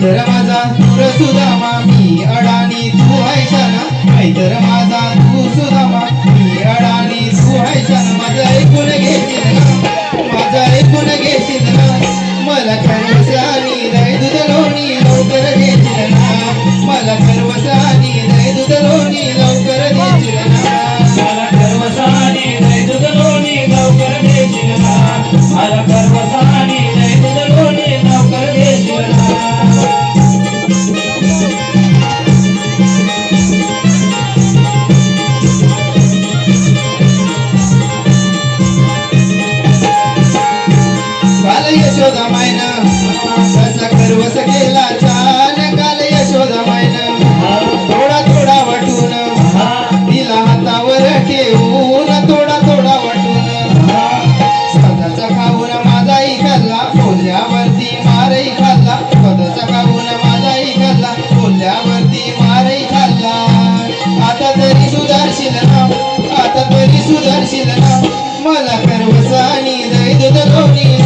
तर माझा दूर सुदामा मी अडाणी तू नाही तर माझा तू सुदामा मी अडाणी तू हायशाना माझा ऐकून घेशील ना? माझा ऐकून घेशील ना? मला सर्वसानी दय दूध लोणी लवकर घेशील ना? मला सर्वसानी दय दूध लोणी लवकर घेशील तुला मला सर्व साणी जाय